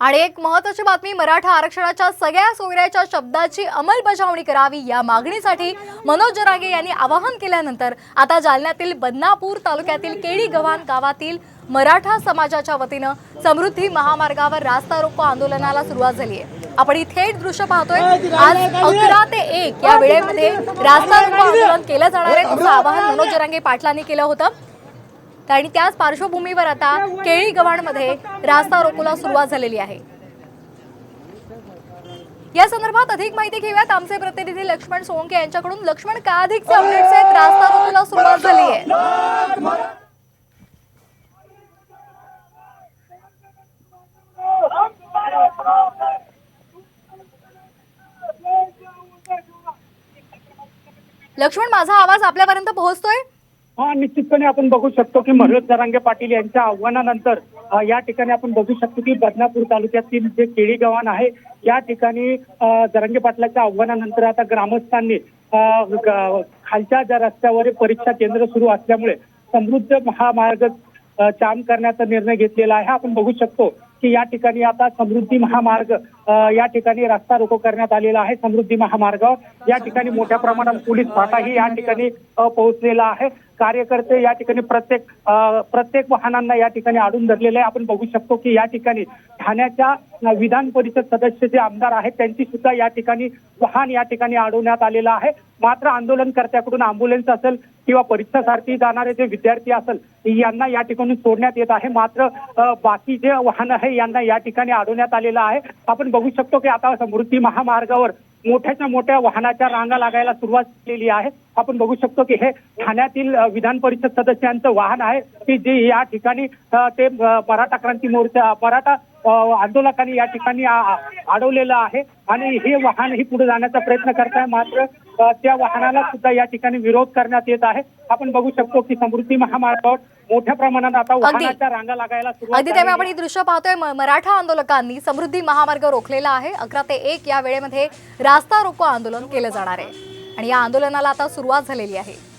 आणि एक महत्वाची बातमी मराठा आरक्षणाच्या सगळ्या सोयऱ्याच्या शब्दाची अंमलबजावणी करावी या मागणीसाठी मनोज जरागे यांनी आवाहन केल्यानंतर आता जालन्यातील बदनापूर तालुक्यातील केळी गव्हाण गावातील मराठा समाजाच्या वतीनं समृद्धी महामार्गावर रास्ता रोको आंदोलनाला सुरुवात झाली आहे. आपण ही थेट दृश्य पाहतोय. आज अकरा ते एक या वेळेमध्ये रास्ता रोको आंदोलन केलं जाणार आहे असं आवाहन मनोज जरांगे पाटलांनी केलं होतं. आणि त्याच पार्श्वभूमीवर आता केळी गव्हाणमध्ये रास्ता रोकोला सुरुवात झालेली आहे. या संदर्भात अधिक माहिती घेऊयात आमचे प्रतिनिधी लक्ष्मण सोळंके यांच्याकडून. लक्ष्मण का अधिकचे अपडेट्स आहेत? रास्ता रोकोला सुरुवात झाली आहे. लक्ष्मण माझा आवाज आपल्यापर्यंत पोहोचतोय? हा निश्चितपणे आपण बघू शकतो की मनोज जरांगे पाटील यांच्या आव्हानानंतर या ठिकाणी आपण बघू शकतो की बदनापूर तालुक्यातील जे केळी गव्हाण आहे या ठिकाणी जरांगे पाटलाच्या आव्हानानंतर आता ग्रामस्थांनी खालच्या ज्या रस्त्यावर परीक्षा केंद्र सुरू असल्यामुळे समृद्ध महामार्ग जाम करण्याचा निर्णय घेतलेला आहे. आपण बघू शकतो की या ठिकाणी आता समृद्धी महामार्ग या ठिकाणी रस्ता रोको करण्यात आलेला आहे. समृद्धी महामार्गावर या ठिकाणी मोठ्या प्रमाणात पोलीस फाटाही या ठिकाणी पोहोचलेला आहे. कार्यकर्ते या ठिकाणी प्रत्येक प्रत्येक वाहनांना या ठिकाणी आडून धरलेले आहे. आपण बघू शकतो की या ठिकाणी ठाण्याच्या विधान परिषद सदस्य जे आमदार आहेत त्यांची सुद्धा या ठिकाणी वाहन या ठिकाणी अडवण्यात आलेलं आहे. मात्र आंदोलनकर्त्याकडून अँब्युलन्स असेल किंवा परीक्षासाठी जाणारे जे विद्यार्थी असेल यांना या ठिकाणी सोडण्यात येत आहे. मात्र बाकी जे वाहन आहे यांना या ठिकाणी अडवण्यात आलेलं आहे. आपण बघू शकतो की आता समृद्धी महामार्गावर मोठ्याच्या मोठ्या वाहनाच्या रांगा लागायला सुरुवात केलेली आहे. आपण बघू शकतो की हे ठाण्यातील विधान परिषद सदस्यांचं वाहन आहे. की जे या ठिकाणी ते मराठा क्रांती मोर्चा मराठा आंदोलकांनी या ठिकाणी अडवलेलं आहे. आणि हे वाहन ही पुढे जाण्याचा प्रयत्न करत आहे मात्र त्या वाहनाला सुद्धा या ठिकाणी विरोध करण्यात येत आहे. आपण बघू शकतो की समृद्धी महामार्गावर मोठ्या प्रमाणात आता वाहनाच्या रांगा लागायला सुरुवात अगदी त्यामुळे आपण ही दृश्य पाहतोय. मराठा आंदोलकांनी समृद्धी महामार्ग रोखलेला आहे. अकरा ते एक या वेळेमध्ये रास्ता रोको आंदोलन केलं जाणार आहे. आणि या आंदोलनाला आता सुरुवात झालेली आहे.